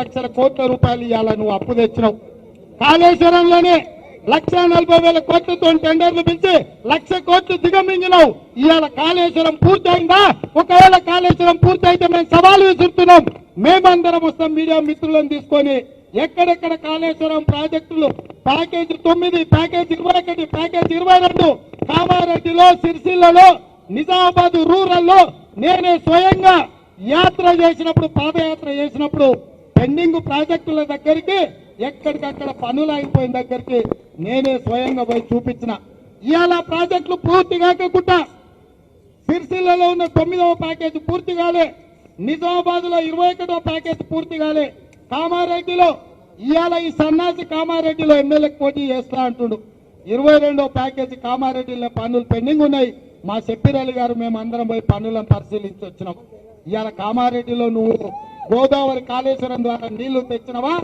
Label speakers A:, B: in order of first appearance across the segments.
A: లక్షల కోట్ల రూపాయలు ఇవ్వాల నువ్వు అప్పు తెచ్చినావు. కాళేశ్వరంలోనే లక్ష నలభై వేల కోట్లతో టెండర్లు పిలిచి లక్ష కోట్లు దిగమింగినావు. ఇవాళ కాళేశ్వరం పూర్తయిందా? ఒకవేళ కాళేశ్వరం పూర్తయితే మేము సవాలు విసురుతున్నాం. మేమందరం వస్తాం మీడియా మిత్రులను తీసుకొని ఎక్కడెక్కడ కాళేశ్వరం ప్రాజెక్టులు? ప్యాకేజ్ తొమ్మిది ప్యాకేజ్ ఇరవై ఒకటి ప్యాకేజ్ ఇరవై రెండు. కామారెడ్డిలో సిరిసిల్లలో నిజామాబాద్ రూరల్లో నేనే స్వయంగా యాత్ర చేసినప్పుడు పాదయాత్ర చేసినప్పుడు పెండింగ్ ప్రాజెక్టుల దగ్గరికి ఎక్కడికక్కడ పనులు అయిపోయిన దగ్గరికి నేనే స్వయంగా పోయి చూపించిన. ఇవాళ ప్రాజెక్టులు పూర్తి కాకుండా సిరిసిల్లలో ఉన్న తొమ్మిదవ ప్యాకేజ్ పూర్తి కాలే. నిజామాబాద్లో ఇరవై ఒకటో ప్యాకేజ్ పూర్తి కాలే. కామారెడ్డిలో ఇవాళ ఈ సన్నాసి కామారెడ్డిలో ఎమ్మెల్యేకి పోటీ చేస్తా అంటుడు. ఇరవై రెండో ప్యాకేజ్ కామారెడ్డిలో పనులు పెండింగ్ ఉన్నాయి. మా చెప్పిరలి గారు మేము అందరం పోయి పనులను పరిశీలించి వచ్చినాం. ఇవాళ కామారెడ్డిలో నువ్వు గోదావరి కాళేశ్వరం ద్వారా నీళ్ళు తెచ్చినవా?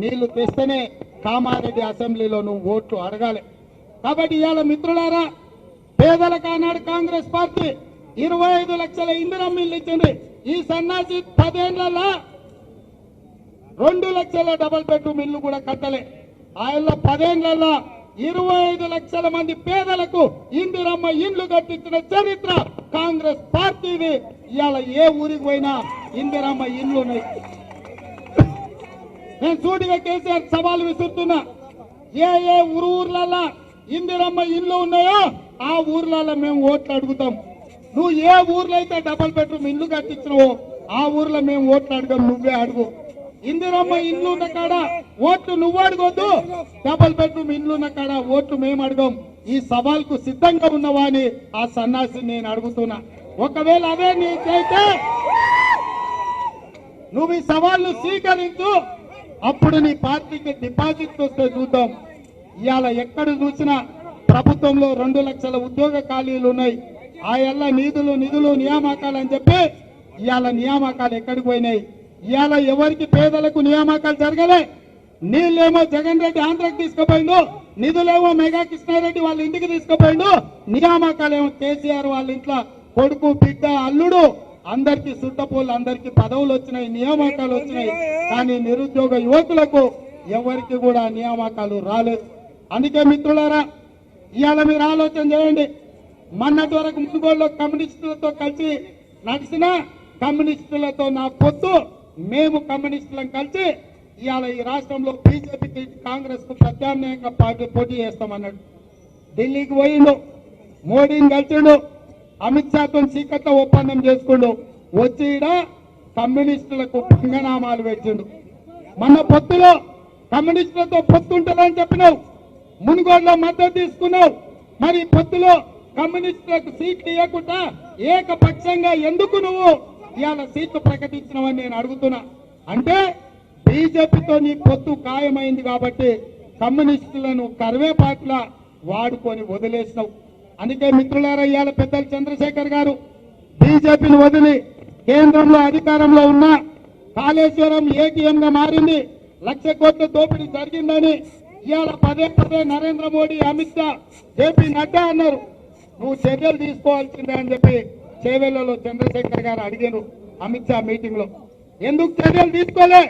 A: నీళ్ళు తెస్తేనే కామారెడ్డి అసెంబ్లీలో నువ్వు ఓట్లు అడగాలి. కాబట్టి ఇవాళ మిత్రులారా పేదలకు ఆనాడు కాంగ్రెస్ పార్టీ ఇరవై ఐదు లక్షల ఇందిరం ఇల్లు ఇచ్చింది. ఈ సన్నాసి పదేళ్ళలో రెండు లక్షల డబల్ బెడ్రూమ్ ఇల్లు కూడా కట్టలే. ఆయనలో పదేళ్ళలో ఇరవై ఐదు లక్షల మంది పేదలకు ఇందిరమ్మ ఇండ్లు కట్టించిన చరిత్ర కాంగ్రెస్ పార్టీది. ఇవాళ ఏ ఊరికి పోయినా ఇందిరమ్మ ఇండ్లు ఉన్నాయి నేను సూటిగా కేసీఆర్ సవాల్ విసురుతున్నా. ఏ ఏ ఊరు ఊర్లలో ఇందిరమ్మ ఇల్లు ఉన్నాయో ఆ ఊర్లలో మేము ఓట్లు అడుగుతాం. నువ్వు ఏ ఊర్లో అయితే డబల్ బెడ్రూమ్ ఇల్లు కట్టించినవో ఆ ఊర్లో మేము ఓట్లు అడగం నువ్వే అడుగు. ఇందిరమ్మ ఇల్లు ఉన్న కాడ ఓట్లు నువ్వు అడగొద్దు. డబల్ బెడ్రూమ్ ఇల్లు ఉన్న కాడ ఓట్లు మేము అడగం. ఈ సవాల్కు సిద్ధంగా ఉన్నవా అని ఆ సన్నాసిని నేను అడుగుతున్నా. ఒకవేళ అదే నీకైతే నువ్వు ఈ సవాళ్ళు స్వీకరించు. అప్పుడు నీ పార్టీకి డిపాజిట్ వస్తే చూద్దాం. ఇవాళ ఎక్కడ చూసినా ప్రభుత్వంలో రెండు లక్షల ఉద్యోగ ఖాళీలు ఉన్నాయి. ఆ ఎల్ల నిధులు నిధులు నియామకాలు అని చెప్పి ఇవాళ నియామకాలు ఎక్కడికి పోయినాయి? ఇవాళ ఎవరికి పేదలకు నియామకాలు జరగలే? నీళ్ళేమో జగన్ రెడ్డి ఆంధ్రకి తీసుకుపోయిండు. నిధులేమో మెగా కృష్ణారెడ్డి వాళ్ళ ఇంటికి తీసుకుపోయిండు. నియామకాలేమో కేసీఆర్ వాళ్ళ ఇంట్లో కొడుకు బిడ్డ అల్లుడు అందరికి సుట్టపోలు అందరికి పదవులు వచ్చినాయి నియామకాలు వచ్చినాయి. కానీ నిరుద్యోగ యువకులకు ఎవరికి కూడా నియామకాలు రాలేదు. అందుకే మిత్రులారా ఇవాళ మీరు ఆలోచన చేయండి. మొన్నటి వరకు ముందుగోళ్ళు కమ్యూనిస్టులతో కలిసి నడిచిన కమ్యూనిస్టులతో నా పొత్తు మేము కమ్యూనిస్టులం కలిసి ఇవాళ ఈ రాష్ట్రంలో బీజేపీకి కాంగ్రెస్కు ప్రత్యామ్నాయంగా పార్టీ పోటీ చేస్తామన్నాడు. ఢిల్లీకి పోయిండు మోడీని కలిసిండు. అమిత్ షాతో చీకట్ల ఒప్పందం చేసుకుండు. వచ్చి ఈడ కమ్యూనిస్టులకు పంగనామాలు పెట్టిండు మన పొత్తులో కమ్యూనిస్టులతో పొత్తు ఉంటుందని చెప్పినావు. మునుగోడులో మద్దతు తీసుకున్నావు. మరి పొత్తులో కమ్యూనిస్టులకు సీట్లు ఇవ్వకుండా ఏకపక్షంగా ఎందుకు నువ్వు ఇవాళ సీట్లు ప్రకటించినవని నేను అడుగుతున్నా. అంటే బీజేపీతో నీ పొత్తు ఖాయమైంది కాబట్టి కమ్యూనిస్టులను కరివేపాట్ల వాడుకొని వదిలేసినావు. అందుకే మిత్రులారా ఇవాళ పెద్దలు చంద్రశేఖర్ గారు బీజేపీని వదిలి కేంద్రంలో అధికారంలో ఉన్న కాళేశ్వరం ఏటీఎం గా మారింది. లక్ష కోట్ల దోపిడీ జరిగిందని ఇవాళ పదే పదే నరేంద్ర మోడీ అమిత్ షా జేపీ నడ్డా అన్నారు. నువ్వు చర్యలు తీసుకోవాల్సిందే అని చెప్పి చేవెళ్ళలో చంద్రశేఖర్ గారు అడిగారు అమిత్ షా మీటింగ్లో ఎందుకు చర్యలు తీసుకోలే?